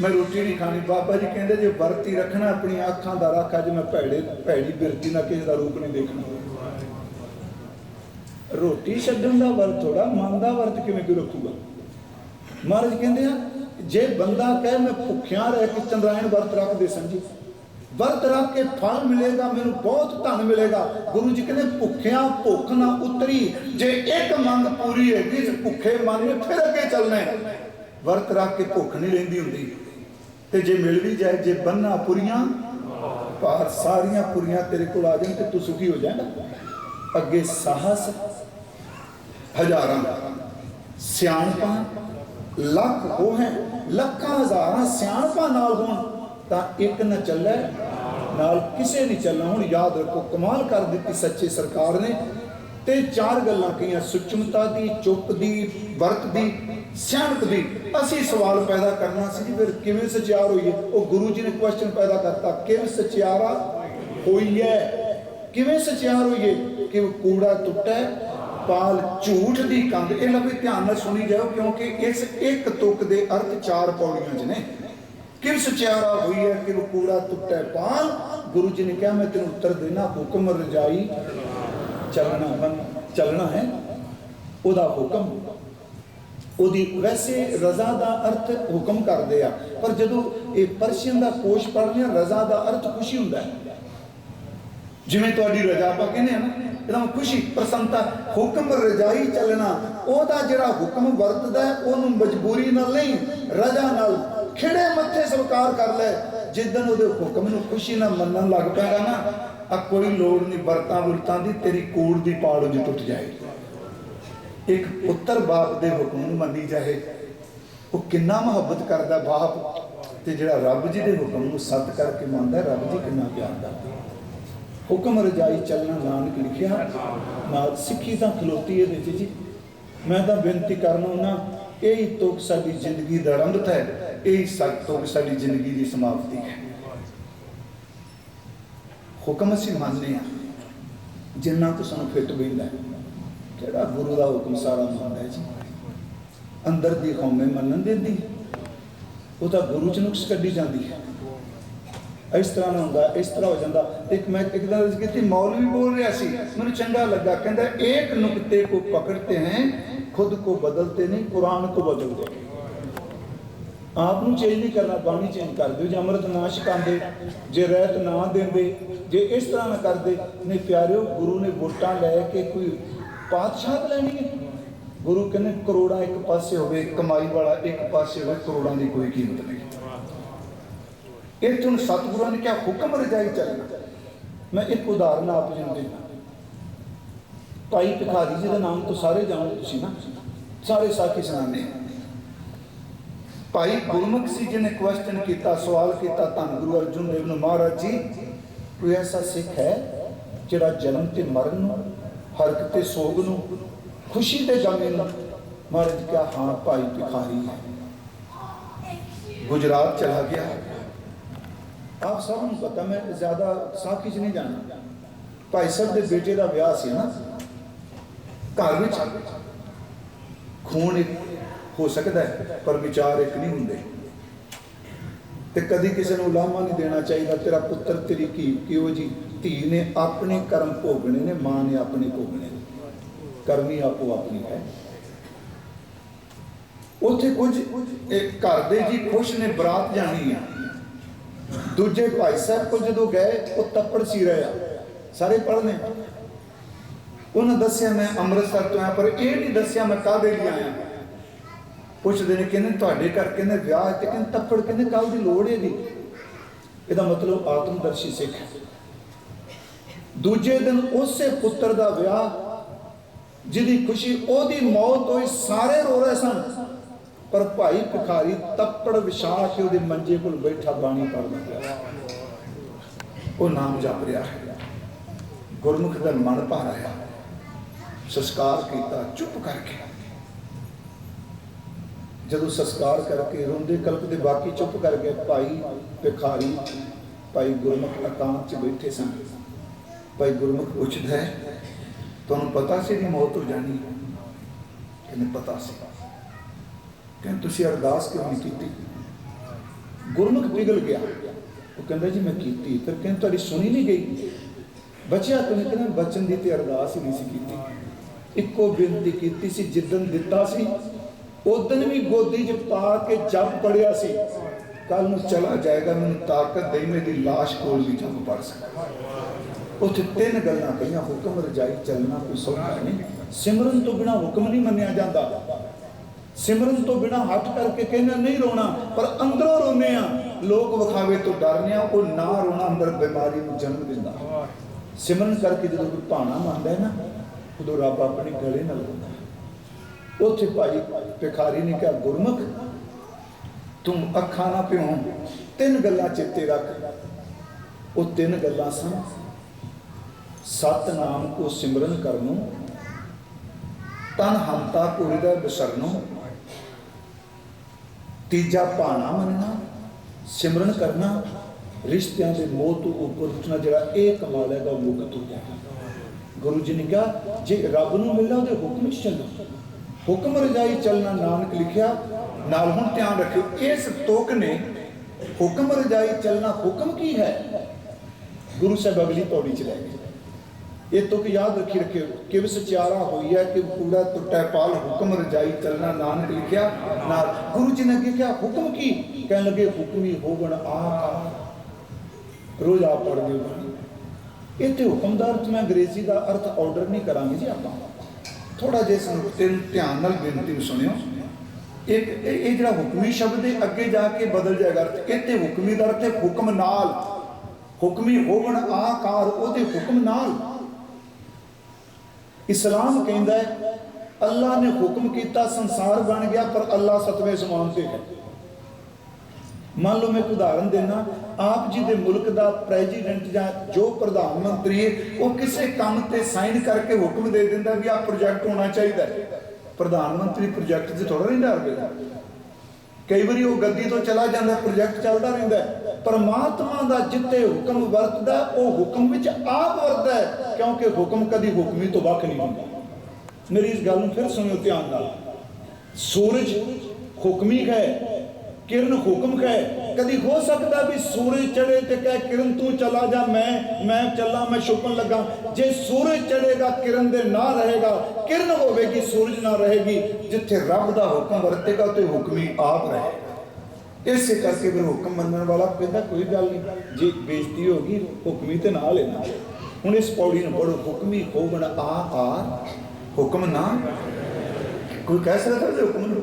ਮੈਂ ਰੋਟੀ ਨਹੀਂ ਖਾਣੀ, ਬਾਬਾ ਜੀ ਕਹਿੰਦੇ ਜੇ ਵਰਤੀ ਰੱਖਣਾ, ਆਪਣੀਆਂ ਅੱਖਾਂ ਦਾ ਰੱਖ, ਅੱਜ ਮੈਂ ਭੈੜੇ, ਭੈੜੀ ਬਿਰਤੀ ਨਾਲ ਕਿਸੇ ਦਾ ਰੂਪ ਨਹੀਂ ਦੇਖਣਾ। ਰੋਟੀ ਛੱਡਣ ਦਾ ਵਰਤ ਥੋੜਾ ਮਨ ਦਾ ਵਰਤ ਕਿਵੇਂ ਕੋਈ ਰੱਖੂਗਾ? ਮਹਾਰਾਜ ਕਹਿੰਦੇ ਆ, ਜੇ ਬੰਦਾ ਕਹੇ, ਮੈਂ ਭੁੱਖਿਆ ਰਹਿ ਕੇ ਚੰਦਰਾਇਣ ਵਰਤ ਰੱਖਦੇ ਸੰਜੀ ਵਰਤ ਰੱਖ ਕੇ ਫਲ ਮਿਲੇਗਾ, ਮੈਨੂੰ ਬਹੁਤ ਧਨ ਮਿਲੇਗਾ। ਗੁਰੂ ਜੀ ਕਹਿੰਦੇ, ਭੁੱਖਿਆ ਭੁੱਖ ਨਾ ਉਤਰੀ। ਜੇ ਇੱਕ ਮੰਗ ਪੂਰੀ ਹੈਗੀ ਇਸ ਭੁੱਖੇ ਮਨ ਨੇ ਫਿਰ ਅੱਗੇ ਚੱਲਣਾ ਵਰਤ ਰੱਖ ਕੇ ਭੁੱਖ ਨਹੀਂ ਰਹਿੰਦੀ ਹੁੰਦੀ। ਤੇ ਜੇ ਮਿਲ ਵੀ ਜਾਏ, ਜੇ ਬੰਨਾ ਪੁਰੀਆਂ, ਭਾਰ ਸਾਰੀਆਂ ਪੁਰੀਆਂ ਤੇਰੇ ਕੋਲ ਆ ਜਾਣ ਤੇ ਤੂੰ ਸੁਖੀ ਹੋ ਜਾਏਗਾ। ਅੱਗੇ ਸਾਹਸ, ਹਜ਼ਾਰਾਂ, ਸਿਆਣਪਾਂ, ਲੱਖ ਉਹ ਹੈ ਲੱਖਾਂ ਹਜ਼ਾਰਾਂ ਸਿਆਣਪਾਂ ਨਾਲ ਹੋਣ, ਤਾਂ ਇੱਕ ਨਾ ਚੱਲੇ ਨਾਲ ਕਿਸੇ ਨਹੀਂ ਚੱਲਣਾ। ਹੁਣ ਯਾਦ ਰੱਖੋ, ਕਮਾਲ ਕਰ ਦਿੱਤੀ ਸੱਚੇ ਸਰਕਾਰ ਨੇ ਤੇ ਚਾਰ ਗੱਲਾਂ ਕਹੀਆਂ, ਸੁਚਮਤਾ ਦੀ, ਚੁੱਪ ਦੀ, ਵਰਤ ਦੀ, ਸਿਆਣਪ ਦੀ। ਅਸੀਂ ਸਵਾਲ ਪੈਦਾ ਕਰਨਾ ਸੀ ਫਿਰ ਕਿਵੇਂ ਸਚਿਆਰ ਹੋਈਏ? ਉਹ ਗੁਰੂ ਜੀ ਨੇ ਕੁਐਸਚਨ ਪੈਦਾ ਕਰਤਾ, ਕਿਵੇਂ ਸਚਿਆਰਾ ਹੋਈਏ ਕਿਵੇਂ ਸਚਿਆਰ ਹੋਈਏ? ਕਿ ਉਹ ਕੂੜਾ ਟੁੱਟੈ ਪਾਲ ਝੂਠ ਦੀ ਕੰਧ। ਇਹ ਲਵੇ ਧਿਆਨ ਨਾਲ ਸੁਣੀ ਜਾਓ, ਕਿਉਂਕਿ ਇਸ ਇੱਕ ਤੁਕ ਦੇ ਅਰਥ ਚਾਰ ਪੌੜੀਆਂ 'ਚ ਨੇ। ਕਿਵ ਸਚਿਆਰਾ ਹੋਈ ਹੈ ਕਿ ਉਹ ਕੂੜਾ ਟੁੱਟੈ ਪਾਲ ਗੁਰੂ ਜੀ ਨੇ ਕਿਹਾ, ਮੈਂ ਤੈਨੂੰ ਉੱਤਰ ਦੇਣਾ, ਹੁਕਮ ਰਜਾਈ ਚੱਲਣਾ ਬਨ ਚੱਲਣਾ ਹੈ। ਉਹਦਾ ਹੁਕਮ, ਉਹਦੀ ਵੈਸੇ ਰਜ਼ਾ ਦਾ ਅਰਥ ਹੁਕਮ ਕਰਦੇ ਆ। ਪਰ ਜਦੋਂ ਇਹ ਪਰਸ਼ੀਅਨ ਦਾ ਕੋਸ਼ ਪੜ੍ਹਦੇ ਆ ਰਜ਼ਾ ਦਾ ਅਰਥ ਖੁਸ਼ੀ ਹੁੰਦਾ ਹੈ। ਜਿਵੇਂ ਤੁਹਾਡੀ ਰਜ਼ਾ ਆਪਾਂ ਕਹਿੰਦੇ ਆ ਨਾ ਇਹਦਾ ਖੁਸ਼ੀ, ਪ੍ਰਸੰਨਤਾ, ਹੁਕਮ ਰਜਾਈ ਚੱਲਣਾ, ਉਹਦਾ ਜਿਹੜਾ ਹੁਕਮ ਵਰਤਦਾ ਉਹਨੂੰ ਮਜਬੂਰੀ ਨਾਲ ਨਹੀਂ, ਰਜ਼ਾ ਨਾਲ ਖਿੜੇ ਮੱਥੇ ਸਵੀਕਾਰ ਕਰ ਲੈ। ਜਿੱਦਨ ਉਹਦੇ ਹੁਕਮ ਨੂੰ ਖੁਸ਼ੀ ਨਾਲ ਮੰਨਣ ਲੱਗ ਪੈਗਾ ਨਾ ਆ ਕੋਈ ਲੋੜ ਨਹੀਂ, ਵਰਤਾਂ ਵਰਤਾਂ ਦੀ, ਤੇਰੀ ਕੂੜ ਦੀ ਪਾੜ ਉਹਦੀ ਟੁੱਟ ਜਾਏਗੀ ਇੱਕ ਪੁੱਤਰ ਬਾਪ ਦੇ ਹੁਕਮ ਨੂੰ ਮੰਨੀ ਜਾਏ, ਉਹ ਕਿੰਨਾ ਮੁਹੱਬਤ ਕਰਦਾ ਬਾਪ, ਤੇ ਜਿਹੜਾ ਰੱਬ ਜੀ ਦੇ ਹੁਕਮ ਨੂੰ ਸੱਤ ਕਰਕੇ ਮੰਨਦਾ, ਰੱਬ ਜੀ ਕਿੰਨਾ ਪਿਆਰ ਕਰਦਾ। ਹੁਕਮ ਰਜਾਈ ਚੱਲਣਾ ਨਾਨਕ ਲਿਖਿਆ। ਨਾਲ ਸਿੱਖੀ ਤਾਂ ਖਲੋਤੀ ਇਹਦੇ ਵਿੱਚ ਜੀ। ਮੈਂ ਤਾਂ ਬੇਨਤੀ ਕਰਨਾ ਨਾ ਇਹ ਹੀ ਤੁਕ ਸਾਡੀ ਜ਼ਿੰਦਗੀ ਦਾ ਆਰੰਭ ਹੈ, ਇਹ ਹੀ ਸੱਚ ਤੁਕ ਸਾਡੀ ਜ਼ਿੰਦਗੀ ਦੀ ਸਮਾਪਤੀ ਹੈ। ਹੁਕਮ ਅਸੀਂ ਮੰਨਦੇ ਆ ਜਿੰਨਾ ਕੁ ਸਾਨੂੰ ਫਿੱਟ ਬੈਂਦਾ ਕਿਹੜਾ ਗੁਰੂ ਦਾ ਹੁਕਮ ਸਾਰਾ ਮੰਨਦਾ ਹੈ ਜੀ। ਅੰਦਰ ਦੀ ਖੌਮੇ ਮੰਨਣ ਦਿੰਦੀ ਉਹ ਤਾਂ ਗੁਰੂ ਚ ਨੁਕਸ ਕੱਢੀ ਜਾਂਦੀ ਹੈ। ਇਸ ਤਰ੍ਹਾਂ ਨਾ ਹੁੰਦਾ, ਇਸ ਤਰ੍ਹਾਂ ਹੋ ਜਾਂਦਾ। ਇੱਕ ਮੈਂ ਇੱਕ ਦਾ ਅਰਜ਼ ਮੌਲਵੀ ਬੋਲ ਰਿਹਾ ਸੀ। ਮੈਨੂੰ ਚੰਗਾ ਲੱਗਾ। ਕਹਿੰਦਾ, ਇੱਕ ਨੁਕਤੇ ਕੋ ਪਕੜਤੇ ਹੈ, ਖੁਦ ਕੋ ਬਦਲਤੇ ਨਹੀਂ, ਕੁਰਾਨ ਕੋ ਬਦਲਦੇ ਆਪ ਨੂੰ ਚੇਂਜ ਨਹੀਂ ਕਰਨਾ, ਬਾਣੀ ਚੇਂਜ ਕਰ ਦਿਓ। ਜੇ ਅੰਮ੍ਰਿਤ ਨਾ ਛਕਾਂਦੇ ਜੇ ਰਹਿਤ ਨਾ ਦਿੰਦੇ, ਜੇ ਇਸ ਤਰ੍ਹਾਂ ਨਾ ਕਰਦੇ, ਨਹੀਂ ਪਿਆਰਿਓ, ਗੁਰੂ ਨੇ ਵੋਟਾਂ ਲੈ ਕੇ ਕੋਈ ਪਾਤਸ਼ਾਹਤ ਲੈਣੀ ਹੈ? ਗੁਰੂ ਕਹਿੰਦੇ, ਕਰੋੜਾਂ ਇੱਕ ਪਾਸੇ ਹੋਵੇ, ਕਮਾਈ ਵਾਲਾ ਇੱਕ ਪਾਸੇ ਹੋਵੇ, ਕਰੋੜਾਂ ਦੀ ਕੋਈ ਕੀਮਤ ਨਹੀਂ। ਇਹ ਤੁਹਾਨੂੰ ਸਤਿਗੁਰਾਂ ਨੇ ਕਿਹਾ, ਹੁਕਮ ਰਜਾਈ ਚੱਲਣਾ। ਮੈਂ ਇੱਕ ਉਦਾਹਰਨ ਆਪ ਜੀ ਨੂੰ ਦਿੰਦਾ। ਭਾਈ ਭਿਖਾਰੀ ਜੀ ਦਾ ਨਾਮ ਤਾਂ ਸਾਰੇ ਜਾਣੋ ਤੁਸੀਂ ਨਾ। ਸਾਰੇ ਸਾਖੀ ਸੁਣਾਉਂਦੇ ਭਾਈ ਗੁਰਮੁਖ ਸੀ ਜੀ ਨੇ ਕੁਐਸਚਨ ਕੀਤਾ, ਸਵਾਲ ਕੀਤਾ, ਧੰਨ ਗੁਰੂ ਅਰਜੁਨ ਦੇਵ ਨੂੰ, ਮਹਾਰਾਜ ਜੀ, ਕੋਈ ਐਸਾ ਸਿੱਖ ਹੈ ਜਿਹੜਾ ਜਨਮ ਤੇ ਮਰਨ ਨੂੰ ਹਰਕਤ ਤੇ ਸੋਗ ਨੂੰ, ਖੁਸ਼ੀ ਤੇ ਗਮ ਨੂੰ, ਮਹਾਰਾਜ ਜੀ ਕਿਹਾ, ਹਾਂ ਭਾਈ ਭਿਖਾਰੀ ਹੈ। ਗੁਜਰਾਤ ਚਲਾ ਗਿਆ। ਆਪ ਸਭ ਨੂੰ ਪਤਾ, ਮੈਂ ਜ਼ਿਆਦਾ ਸਾਖੀ ਚ ਨਹੀਂ ਜਾਣਾ। ਭਾਈ ਸਾਹਿਬ ਦੇ ਬੇਟੇ ਦਾ ਵਿਆਹ ਸੀ ਨਾ, ਘਰ ਵਿੱਚ। ਖੂਨ ਇੱਕ ਹੋ ਸਕਦਾ ਹੈ, ਪਰ ਵਿਚਾਰ ਇੱਕ ਨਹੀਂ ਹੁੰਦੇ। ਤੇ ਕਦੀ ਕਿਸੇ ਨੂੰ ਲਾਮਾ ਨਹੀਂ ਦੇਣਾ ਚਾਹੀਦਾ, ਤੇਰਾ ਪੁੱਤਰ, ਤੇਰੀ ਕੀ ਕਿਉਂ ਜੀ, ਧੀ ਨੇ ਆਪਣੇ ਕਰਮ ਭੋਗਣੇ ਨੇ, ਮਾਂ ਨੇ ਆਪਣੇ ਭੋਗਣੇ ਨੇ। ਕਰਮੀ ਆਪੋ ਆਪਣੀ ਹੈ। ਉੱਥੇ ਕੁਝ, ਇਹ ਘਰ ਦੇ ਜੀ ਖੁਸ਼ ਨੇ, ਬਰਾਤ ਜਾਣੀ ਆ। ਦੂਜੇ ਭਾਈ ਸਾਹਿਬ ਕੋਲ ਜਦੋਂ ਗਏ, ਉਹ ਤੱਪੜ ਸੀ ਰਹੇ। ਆ ਸਾਰੇ ਪੜ੍ਹਨੇ। ਉਹਨਾਂ ਦੱਸਿਆ, ਮੈਂ ਅੰਮ੍ਰਿਤਸਰ ਤੋਂ ਆਇਆ, ਪਰ ਇਹ ਨਹੀਂ ਦੱਸਿਆ ਮੈਂ ਕਾਹਦੇ ਲਈ ਆਇਆ। ਪੁੱਛਦੇ ਨੇ, ਕਹਿੰਦੇ ਤੁਹਾਡੇ ਘਰ ਕਹਿੰਦੇ ਵਿਆਹ ਤੇ ਕਹਿੰਦੇ ਤੱਪੜ ਕਹਿੰਦੇ ਕੱਲ ਦੀ ਲੋੜ ਹੈ ਦੀ ਇਹਦਾ ਮਤਲਬ ਆਤਮਦਰਸ਼ੀ ਸਿੱਖ ਦੂਜੇ ਦਿਨ ਉਸੇ ਪੁੱਤਰ ਦਾ ਵਿਆਹ, ਜਿਹਦੀ ਖੁਸ਼ੀ, ਉਹਦੀ ਮੌਤ ਹੋਈ, ਸਾਰੇ ਰੋ ਰਹੇ ਸਨ। ਪਰ ਭਾਈ ਭਿਖਾਰੀ ਤੱਪੜ ਵਿਛਾ ਕੇ ਉਹਦੇ ਮੰਜੇ ਕੋਲ ਬੈਠਾ ਬਾਣੀ ਪੜ੍ਹਦਾ ਪਿਆ। ਉਹ ਨਾਮ ਜਪ ਰਿਹਾ ਹੈ। ਗੁਰਮੁਖ ਦਾ ਮਨ ਭਰ ਆਇਆ ਸੰਸਕਾਰ ਕੀਤਾ, ਚੁੱਪ ਕਰਕੇ। ਜਦੋਂ ਸੰਸਕਾਰ ਕਰਕੇ ਰੋਂਦੇ ਕਲਪਦੇ ਬਾਕੀ ਚੁੱਪ ਕਰ ਗਏ, ਭਾਈ ਭਿਖਾਰੀ, ਭਾਈ ਗੁਰਮੁਖ ਅਕਾਂਤ ਚ ਬੈਠੇ ਸਨ। ਭਾਈ ਗੁਰਮੁਖ ਪੁੱਛਦਾ ਹੈ, ਤੁਹਾਨੂੰ ਪਤਾ ਸੀ ਦੀ ਮੌਤ ਹੋ ਜਾਣੀ? ਕਹਿੰਦੇ, ਪਤਾ ਸੀ। ਕਹਿੰਦੇ ਤੁਸੀਂ ਅਰਦਾਸ ਕਿਉਂ ਨਹੀਂ ਕੀਤੀ? ਗੁਰਮੁਖ ਪਿਘਲ ਗਿਆ ਉਹ ਕਹਿੰਦਾ ਜੀ, ਮੈਂ ਕੀਤੀ, ਫਿਰ ਕਹਿੰਦੇ ਤੁਹਾਡੀ ਸੁਣੀ ਨਹੀਂ ਗਈ। ਬਚਿਆ ਤੁਸੀਂ ਕਹਿੰਦੇ ਬਚਨ ਦੀ ਤੇ ਅਰਦਾਸ ਹੀ ਨਹੀਂ ਸੀ ਕੀਤੀ। ਇੱਕੋ ਬੇਨਤੀ ਕੀਤੀ ਸੀ ਜਿੱਦਨ ਦਿੱਤਾ ਸੀ ਉਦੋਂ ਵੀ ਗੋਦੀ 'ਚ ਪਾ ਕੇ ਜਪ ਪੜਿਆ ਸੀ। ਕੱਲ ਨੂੰ ਚਲਾ ਜਾਏਗਾ, ਮੈਨੂੰ ਤਾਕਤ ਦੇ ਮੇਰੀ ਲਾਸ਼ ਕੋਲ ਵੀ ਜਪ ਪੜ ਸਕਦਾ ਉੱਥੇ ਤਿੰਨ ਗੱਲਾਂ ਕਹੀਆਂ, ਹੁਕਮ ਰਜਾਈ ਚੱਲਣਾ ਕੋਈ ਸੌਖਾ ਨਹੀਂ। ਸਿਮਰਨ ਤੋਂ ਬਿਨਾ ਹੁਕਮ ਨਹੀਂ ਮੰਨਿਆ ਜਾਂਦਾ। ਸਿਮਰਨ ਤੋਂ ਬਿਨਾ ਹੱਥ ਕਰਕੇ ਕਹਿੰਦੇ, ਨਹੀਂ ਰੋਣਾ, ਪਰ ਅੰਦਰੋਂ ਰੋਨੇ ਆ ਲੋਕ ਵਿਖਾਵੇ ਤੋਂ ਡਰਨੇ ਆ ਉਹ ਨਾ ਰੋਣਾ ਅੰਦਰ ਬਿਮਾਰੀ ਨੂੰ ਜਨਮ ਦਿੰਦਾ। ਸਿਮਰਨ ਕਰਕੇ ਜਦੋਂ ਕੋਈ ਭਾਣਾ ਮੰਨਦਾ ਹੈ ਨਾ, ਉਦੋਂ ਰੱਬ ਆਪਣੇ ਗਲੇ ਨਾਲ ਲਾਉਂਦਾ ਉੱਥੇ ਭਾਈ ਭਿਖਾਰੀ ਨੇ ਕਿਹਾ, ਗੁਰਮੁਖ, ਤੂੰ ਅੱਖਾਂ ਨਾ ਪਿਓ ਤਿੰਨ ਗੱਲਾਂ ਚਿੱਤੇ ਰੱਖ। ਉਹ ਤਿੰਨ ਗੱਲਾਂ ਸਨ। ਸਤਨਾਮ ਕੋ ਸਿਮਰਨ ਕਰਨੋ, ਤਨ ਹੰਤਾ ਕੋ ਹਿਰਦੈ ਬਿਸਰਨੋ। ਤੀਜਾ ਭਾਣਾ ਮੰਨਣਾ, ਸਿਮਰਨ ਕਰਨਾ, ਰਿਸ਼ਤਿਆਂ ਦੇ ਮੋਹ ਤੋਂ ਉੱਪਰ ਉੱਠਣਾ ਜਿਹੜਾ ਇਹ ਕਮਾਲ ਹੈਗਾ ਉਹ ਮੁਕਤ ਹੋ ਗਿਆ। ਗੁਰੂ ਜੀ ਨੇ ਕਿਹਾ, ਜੇ ਰੱਬ ਨੂੰ ਮਿਲਣਾ, ਉਹਦੇ ਹੁਕਮ 'ਚ ਚੱਲੋ ਹੁਕਮ ਰਜਾਈ ਚੱਲਣਾ, ਨਾਨਕ ਲਿਖਿਆ, ਨਾਲ ਹੁਣ ਧਿਆਨ ਰੱਖਿਓ, ਇਸ ਤੁਕ ਨੇ ਹੁਕਮ ਰਜਾਈ ਚੱਲਣਾ, ਹੁਕਮ ਕੀ ਹੈ? ਗੁਰੂ ਸਾਹਿਬ ਅਗਲੀ ਪੌੜੀ ਚ ਲੈ ਗਏ। ਇਹ ਤੁਕ ਯਾਦ ਰੱਖੀ ਰੱਖਿਓ ਕਿਵ ਸਚਿਆਰਾ ਹੋਈ ਹੈ ਕਿ ਕੂੜਾ ਟੁੱਟੈ ਪਾਲ ਹੁਕਮ ਰਜਾਈ ਚੱਲਣਾ ਨਾਨਕ ਲਿਖਿਆ। ਨਾਲ ਗੁਰੂ ਜੀ ਨੇ ਕਿਹਾ, ਹੁਕਮ ਕੀ? ਕਹਿਣ ਲੱਗੇ, ਹੁਕਮੀ ਹੋਵਣ ਆਕਾਰ ਰੋਜ਼ ਆਪ ਪੜ੍ਹਦੇ ਹੋ। ਬਾਣੀ ਇੱਥੇ ਹੁਕਮ ਦਾ ਮੈਂ ਅੰਗਰੇਜ਼ੀ ਦਾ ਅਰਥ ਆਰਡਰ ਨਹੀਂ ਕਰਾਂਗੇ ਜੀ ਆਪਾਂ। ਥੋੜਾ ਜਿਹਾ ਇਸ ਨੁਕਤੇ ਧਿਆਨ ਨਾਲ ਬੇਨਤੀ ਨੂੰ ਸੁਣਿਓ। ਇੱਕ, ਇਹ ਜਿਹੜਾ ਹੁਕਮੀ ਸ਼ਬਦ ਦੇ ਅੱਗੇ ਜਾ ਕੇ ਬਦਲ ਜਾਏਗਾ ਅਰਥ। ਇੱਥੇ ਹੁਕਮੀ ਦਾ ਅਰਥ ਹੈ ਹੁਕਮ ਨਾਲ। ਹੁਕਮੀ ਹੋਵਣ ਆਕਾਰ, ਉਹਦੇ ਹੁਕਮ ਨਾਲ। ਇਸਲਾਮ ਕਹਿੰਦਾ ਹੈ ਅੱਲਾ ਨੇ ਹੁਕਮ ਕੀਤਾ ਸੰਸਾਰ ਬਣ ਗਿਆ, ਪਰ ਅੱਲਾ ਸਤਵੇਂ ਸਮਾਨ ਤੇ ਹੈ। ਮੰਨ ਲਓ ਮੈਂ ਇੱਕ ਉਦਾਹਰਨ ਦੇਣਾ ਆਪ ਜੀ ਦੇ ਮੁਲਕ ਦਾ ਪ੍ਰੈਜ਼ੀਡੈਂਟ ਜਾਂ ਜੋ ਪ੍ਰਧਾਨ ਮੰਤਰੀ ਹੈ, ਉਹ ਕਿਸੇ ਕੰਮ ਤੇ ਸਾਈਨ ਕਰਕੇ ਹੁਕਮ ਦੇ ਦਿੰਦਾ ਵੀ ਆਹ ਪ੍ਰੋਜੈਕਟ ਹੋਣਾ ਚਾਹੀਦਾ ਹੈ। ਪ੍ਰਧਾਨ ਮੰਤਰੀ ਪ੍ਰੋਜੈਕਟ 'ਚ ਥੋੜਾ ਨਹੀਂ ਡਰਦਾ। ਕਈ ਵਾਰੀ ਉਹ ਗੱਦੀ ਤੋਂ ਚਲਾ ਜਾਂਦਾ ਪ੍ਰੋਜੈਕਟ ਚੱਲਦਾ ਰਹਿੰਦਾ ਪਰਮਾਤਮਾ ਦਾ ਜਿੱਤੇ ਹੁਕਮ ਵਰਤਦਾ, ਉਹ ਹੁਕਮ ਵਿੱਚ ਆਪ ਵਰਤਦਾ ਹੈ, ਕਿਉਂਕਿ ਹੁਕਮ ਕਦੀ ਹੁਕਮੀ ਤੋਂ ਵੱਖ ਨਹੀਂ ਹੁੰਦਾ ਮੇਰੀ ਇਸ ਗੱਲ ਨੂੰ ਫਿਰ ਸੁਣਿਓ ਧਿਆਨ ਨਾਲ। ਸੂਰਜ ਹੁਕਮੀ ਹੈ ਕਿਰਨ ਹੁਕਮ ਹੈ ਕਦੀ ਹੋ ਸਕਦਾ ਵੀ ਸੂਰਜ ਚੜੇ ਤੇ ਕਹੇ, ਕਿਰਨ, ਤੂੰ ਚਲਾ ਜਾ, ਮੈਂ ਮੈਂ ਚੱਲਾਂ, ਮੈਂ ਛੁਪਣ ਲੱਗਾ। ਜੇ ਸੂਰਜ ਚੜੇਗਾ ਕਿਰਨ ਦੇ ਨਾ ਰਹੇਗਾ, ਕਿਰਨ ਹੋਵੇਗੀ, ਸੂਰਜ ਨਾ ਰਹੇਗੀ, ਜਿੱਥੇ ਰੱਬ ਦਾ ਹੁਕਮ ਵਰਤੇਗਾ ਤੇ ਹੁਕਮੀ ਆਪ ਰਹੇਗਾ। ਇਸੇ ਕਰਕੇ ਫਿਰ ਹੁਕਮ ਮੰਨਣ ਵਾਲਾ ਕਹਿੰਦਾ ਕੋਈ ਗੱਲ ਨਹੀਂ। ਜੇ ਬੇਇੱਜ਼ਤੀ ਹੋ ਗਈ, ਹੁਕਮੀ ਤੇ ਨਾ ਲੈਣਾ ਹੁਣ ਇਸ ਪੌੜੀ ਨੂੰ ਪੜੋ ਹੁਕਮੀ ਹੋਵਣ ਆ ਆ ਹੁਕਮ ਨਾ, ਕੋਈ ਕਹਿ ਸਕਦਾ ਹੁਕਮ ਨੂੰ?